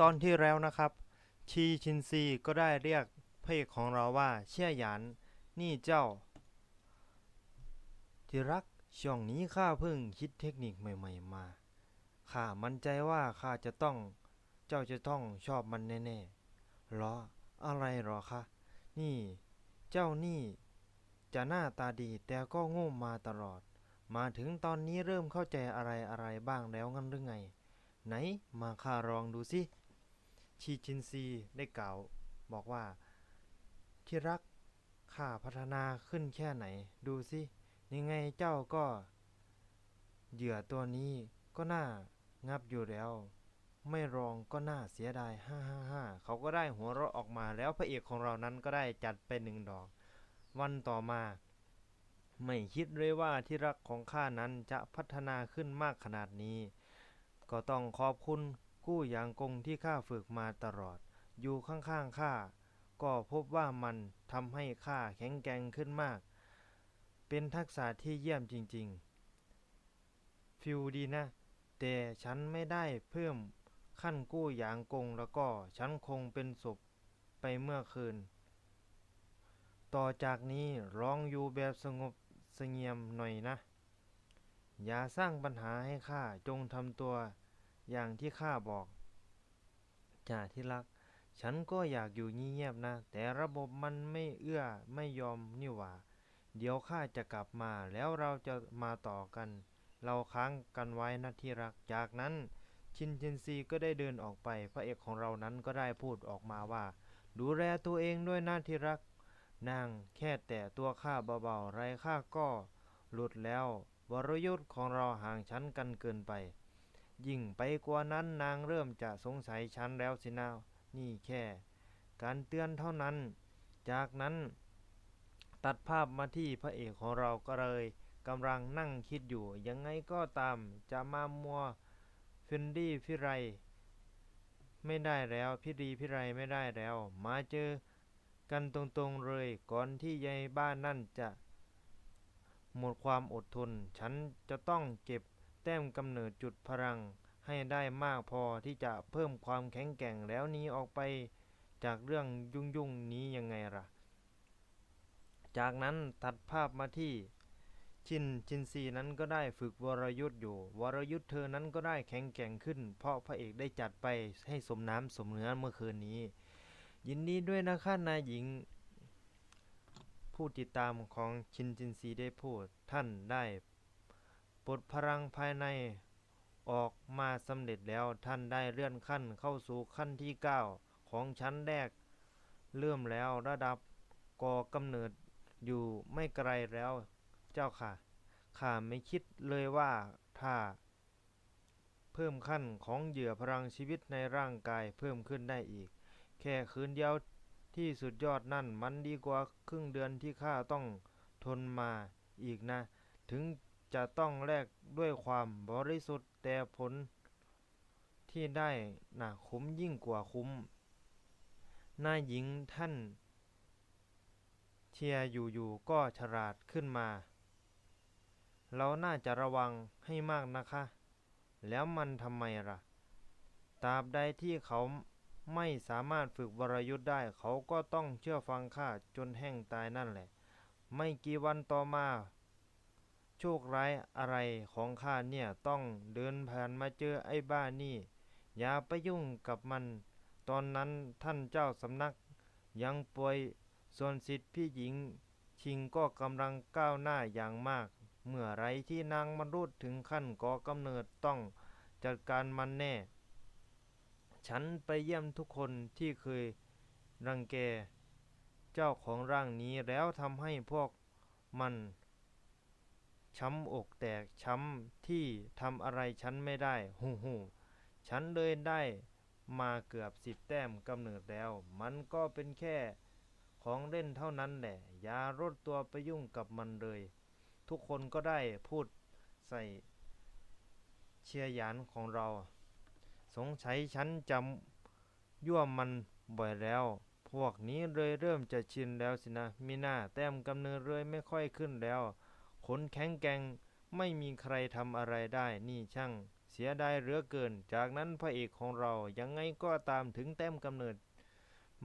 ตอจากตอนที่แล้วนะครับ ชีชินซีก็ได้เรียกพระเอกของเราว่าเชี่ยหยานนี่เจ้า ที่รักช่วงนี้ข้าเพิ่งคิดเทคนิคใหม่ ๆ มาข้ามั่นใจว่าข้าจะต้อง เจ้าจะต้องชอบมันแน่ๆหรออะไรหรอคะนี่ เจ้านี่ จะหน้าตาดีแต่ก็โง่มาตลอด มาถึงตอนนี้เริ่มเข้าใจอะไรอะไรบ้างแล้วงั้นหรือไง ไหนมาข้าลองดูสิ ชีจินซีได้กล่าวบอกว่า ที่รักข้าพัฒนาขึ้นแค่ไหน ดูสิยังไงเจ้าก็ เหยื่อตัวนี้ก็น่างับอยู่แล้ว ไม่รองก็น่าเสียดายฮ่าฮ่าฮ่าเขาก็ได้หัวเราะออกมาแล้วพระเอกของเรานั้นก็ได้จัดไปหนึ่งดอก วันต่อมา ไม่คิดเลยว่าที่รักของข้านั้นจะพัฒนาขึ้นมากขนาดนี้ ก็ต้องขอบคุณ กู้หยางกงที่ข้าฝึกมาตลอด อยู่ข้างๆข้าก็พบว่ามันทำให้ข้าแข็งแกร่งขึ้นมาก เป็นทักษะที่เยี่ยมจริงๆ ฟิวดีนะ แต่ฉันไม่ได้เพิ่มขั้นกู้หยางกงแล้วก็ฉันคงเป็นศพไปเมื่อคืน ต่อจากนี้ร้องอยู่แบบสงบเสงี่ยมหน่อยนะ อย่าสร้างปัญหาให้ข้าจงทำตัว อย่างที่ข้าบอกจ่าที่รัก ฉันก็อยากอยู่เงียบๆนะ แต่ระบบมันไม่เอื้อไม่ยอมนี่หว่า เดี๋ยวข้าจะกลับมาแล้วเราจะมาต่อกัน เราค้างกันไว้นะที่รัก จากนั้นชินเจนซีก็ได้เดินออกไป พระเอกของเรานั้นก็ได้พูดออกมาว่า ดูแลตัวเองด้วยนะที่รัก นางแค่แต่ตัวข้าเบาๆไรข้าก็หลุดแล้ววรยุทธ์ของเราห่างฉันกันเกินไป ยิ่งไปกว่านั้นนางเริ่มจะสงสัยฉันแล้วสินะนี่แค่ การเตือนเท่านั้น จากนั้น ตัดภาพมาที่พระเอกของเราก็เลยกำลังนั่งคิดอยู่ ยังไงก็ตามจะมามัวฟินดี้พิไร ไม่ได้แล้วพิรีพิไรไม่ได้แล้ว มาเจอกันตรงๆเลยก่อนที่ยายบ้านนั่นจะหมดความอดทน ฉันจะต้องเก็บ แต้มกำเนิดจุดพลังให้ได้มากพอที่จะเพิ่มความแข็งแกร่งแล้วนี้ออกไปจากเรื่องยุ่งๆนี้ยังไงล่ะ จากนั้นตัดภาพมาที่ชินชินซีนั้นก็ได้ฝึกวรยุทธ์อยู่ วรยุทธ์เธอนั้นก็ได้แข็งแกร่งขึ้น เพราะพระเอกได้จัดไปให้สมน้ำสมเนื้อเมื่อคืนนี้ ยินดีด้วยนะคะนายหญิง ผู้ติดตามของชินจินซีได้พูดท่านได้ ปลดพลังภายในออกมาสำเร็จแล้วท่านได้เลื่อนขั้นเข้าสู่ขั้นที่ 9 ของชั้นแรก เริ่มแล้วระดับก่อกำเนิดอยู่ไม่ไกลแล้วเจ้าค่ะ ข้าไม่คิดเลยว่าถ้า เพิ่มขั้นของเหยื่อพลังชีวิตในร่างกายเพิ่มขึ้นได้อีก แค่คืนเดียวที่สุดยอดนั่นมันดีกว่าครึ่งเดือนที่ข้าต้องทนมาอีกนะ ถึง จะต้องแลกด้วยความบริสุทธิ์แต่ผลที่ได้น่ะคุ้มยิ่งกว่าคุ้มนายหญิงท่านเชียร์อยู่ๆก็ฉลาดขึ้นมา เราน่าจะระวังให้มากนะคะ แล้วมันทำไมล่ะ ตราบใดที่เขาไม่สามารถฝึกวรยุทธ์ได้ เขาก็ต้องเชื่อฟังข้าจนแห้งตายนั่นแหละ ไม่กี่วันต่อมา โชคร้ายอะไรของข้าเนี่ยต้องเดินผ่านมาเจอไอ้บ้านี่ อย่าไปยุ่งกับมัน ตอนนั้นท่านเจ้าสำนัก ยังป่วยส่วนสิทธิพี่หญิง ชิงก็กำลังก้าวหน้าอย่างมาก เมื่อไรที่นางมรุษถึงขั้นก่อกำเนิดต้องจัดการมันแน่ ฉันไปเยี่ยมทุกคนที่เคยรังแก เจ้าของร่างนี้แล้วทำให้พวกมัน ช้ำอกแตกช้ำที่ทำอะไรฉันไม่ได้หูหูฉันเลยได้มาเกือบสิบแต้มกำเนิดแล้ว มันก็เป็นแค่ของเล่นเท่านั้นแหละ อย่ารดตัวไปยุ่งกับมันเลย ทุกคนก็ได้พูดใส่เชียร์ยานของเรา สงสัยฉันจำยั่วมันบ่อยแล้ว พวกนี้เลยเริ่มจะชินแล้วสินะ มีหน้าแต้มกำเนิดเลยไม่ค่อยขึ้นแล้ว ขนแข็งแกร่งไม่มีใครทำอะไรได้นี่ช่างเสียดายเหลือเกิน จากนั้นพระเอกของเรายังไงก็ตามถึงแต้มกำเนิด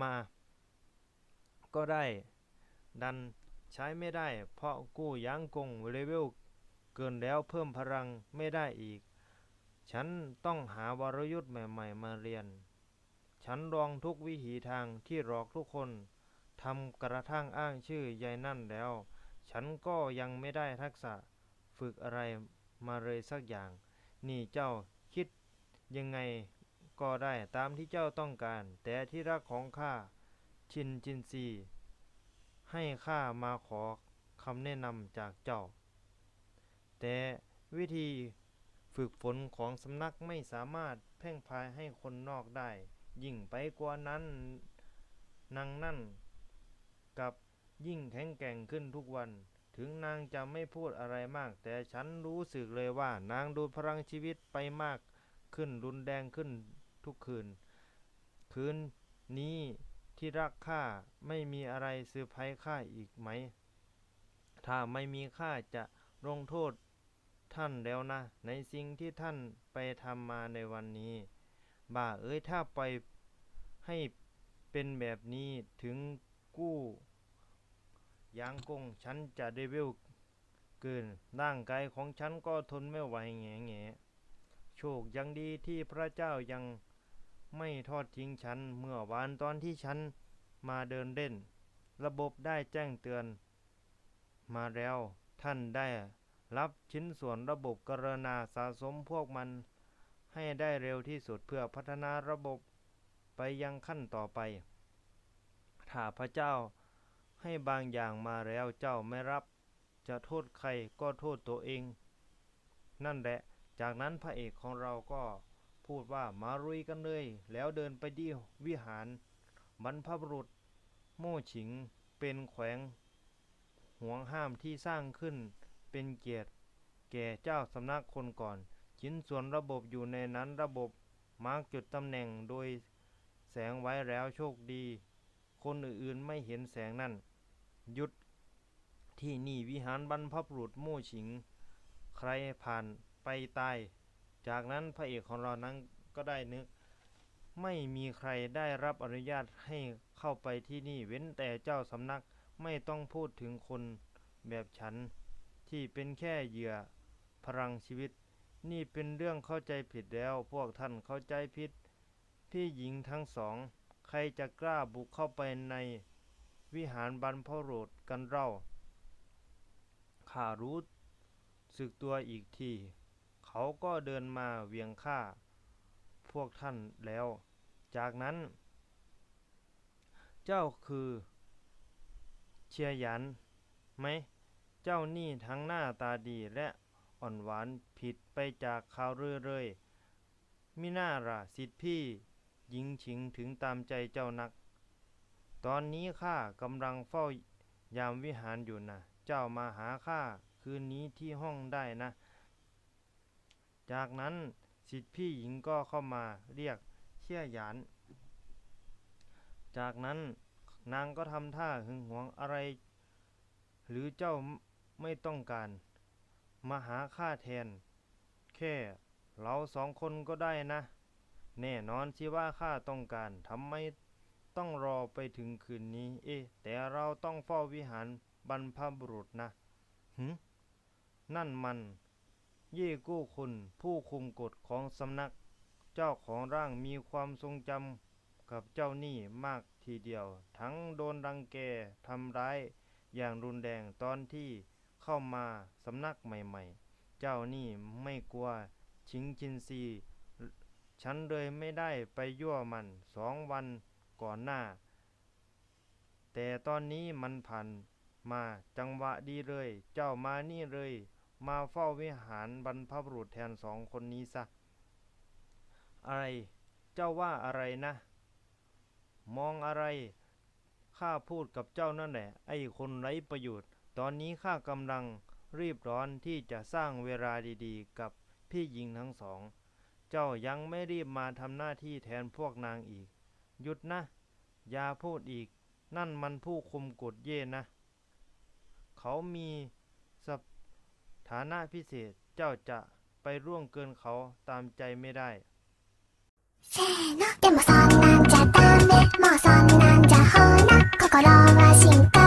มา ก็ได้ ดันใช้ไม่ได้ เพราะกู้ยางกงเลเวลเกินแล้วเพิ่มพลังไม่ได้อีก ฉันต้องหาวรยุทธ์ใหม่ ๆ มาเรียน ฉันลองทุกวิถีทางที่หลอกทุกคนทำกระทั่งอ้างชื่อยายนั่นแล้ว ฉันก็ยังไม่ได้ทักษะฝึกอะไรมาเลยสักอย่าง นี่เจ้าคิดยังไงก็ได้ตามที่เจ้าต้องการ แต่ที่รักของข้าชินจินซีให้ข้ามาขอคำแนะนำจากเจ้า แต่วิธีฝึกฝนของสำนักไม่สามารถแพร่งพายให้คนนอกได้ ยิ่งไปกว่านั้นนางนั่นกับ ยิ่งแข็งแกร่งขึ้นทุกวัน ถึงนางจะไม่พูดอะไรมาก แต่ฉันรู้สึกเลยว่านางดูพลังชีวิตไปมากขึ้นรุนแรงขึ้นทุกคืน คืนนี้ที่รักข้าไม่มีอะไรเซอร์ไพรส์ข้าอีกไหม ถ้าไม่มีข้าจะลงโทษท่านแล้วนะ ในสิ่งที่ท่านไปทำมาในวันนี้ บ่าเอ้ยถ้าไปให้เป็นแบบนี้ถึงกู้ ยางกงฉันจะเดวิลเกินร่างกายของฉันก็ทนไม่ไหวแง่แง่โชคยังดีที่พระเจ้ายังไม่ทอดทิ้งฉันเมื่อวานตอนที่ฉันมาเดินเล่น ระบบได้แจ้งเตือน มาแล้วท่านได้รับชิ้นส่วนระบบกรณาสะสมพวกมันให้ได้เร็วที่สุดเพื่อพัฒนาระบบไปยังขั้นต่อไป ถ้าพระเจ้า ให้บางอย่างมาแล้วเจ้าไม่รับ จะโทษใครก็โทษตัวเอง นั่นแหละ จากนั้นพระเอกของเราก็พูดว่ามารุยกันเลย แล้วเดินไปที่วิหารบรรพบุรุษ โม่ฉิงเป็นแขวงห่วงห้ามที่สร้างขึ้นเป็นเกียรติ แก่เจ้าสำนักคนก่อน ชิ้นส่วนระบบอยู่ในนั้นระบบมาร์กจุดตำแหน่งโดยแสงไว้แล้วโชคดี คนอื่นๆไม่เห็นแสงนั่น หยุดที่นี่วิหารบรรพบุรุษโม่ฉิง ใครผ่านไปตาย จากนั้นพระเอกของเรานั้นก็ได้นึก ไม่มีใครได้รับอนุญาตให้เข้าไปที่นี่เว้นแต่เจ้าสำนักไม่ต้องพูดถึงคนแบบฉัน ที่เป็นแค่เหยื่อพลังชีวิต นี่เป็นเรื่องเข้าใจผิดแล้วพวกท่านเข้าใจผิด พี่หญิงทั้งสอง ใครจะกล้าบุกเข้าไปใน วิหารบรรพบุรุษกันเล่าข้ารู้สึกตัวอีกที เขาก็เดินมาเวียงข้าพวกท่านแล้ว จากนั้น เจ้าคือ เชียยันไหม เจ้านี่ทั้งหน้าตาดีและอ่อนหวานผิดไปจากข่าวเรื่อยๆมิน่าระสิทธิพี่หญิงฉิงถึงตามใจเจ้านัก ตอนนี้ข้ากำลังเฝ้ายามวิหารอยู่นะ เจ้ามาหาข้าคืนนี้ที่ห้องได้นะ จากนั้นสิทธิพี่หญิงก็เข้ามาเรียกเชี่ยหยาน จากนั้นนางก็ทำท่าหึงหวงอะไร หรือเจ้าไม่ต้องการ มาหาข้าแทน แค่เราสองคนก็ได้นะ แน่นอนสิว่าข้าต้องการทำไม ต้องรอไปถึงคืนนี้ เอ๊ะแต่เราต้องเฝ้าวิหารบรรพบุรุษนะหึนั่นมัน เย่กู้คุณผู้คุมกฎของสำนัก เจ้าของร่างมีความทรงจำกับเจ้านี่มากทีเดียว ทั้งโดนรังแกทำร้ายอย่างรุนแรงตอนที่เข้ามาสำนักใหม่ๆ เจ้านี่ไม่กลัวชิงจินซี ฉันเลยไม่ได้ไปยั่วมันสองวัน ก่อนหน้า แต่ตอนนี้มันผ่านมาจังหวะดีเลย เจ้ามานี่เลย มาเฝ้าวิหารบรรพบุรุษแทนสองคนนี้ซะ อะไร เจ้าว่าอะไรนะ มองอะไร ข้าพูดกับเจ้านั่นแหละ ไอ้คนไร้ประโยชน์ ตอนนี้ข้ากำลังรีบร้อนที่จะสร้างเวลาดีๆ กับพี่หญิงทั้งสอง เจ้ายังไม่รีบมาทำหน้าที่แทนพวกนางอีก หยุดนะ อย่าพูดอีก นั่นมันผู้คุมกฎเย่นะ เขามีสถานะพิเศษเจ้าจะไปร่วงเกินเขาตามใจไม่ได้せーのでもそんなんじゃダメもうそんなんじゃほら心は進化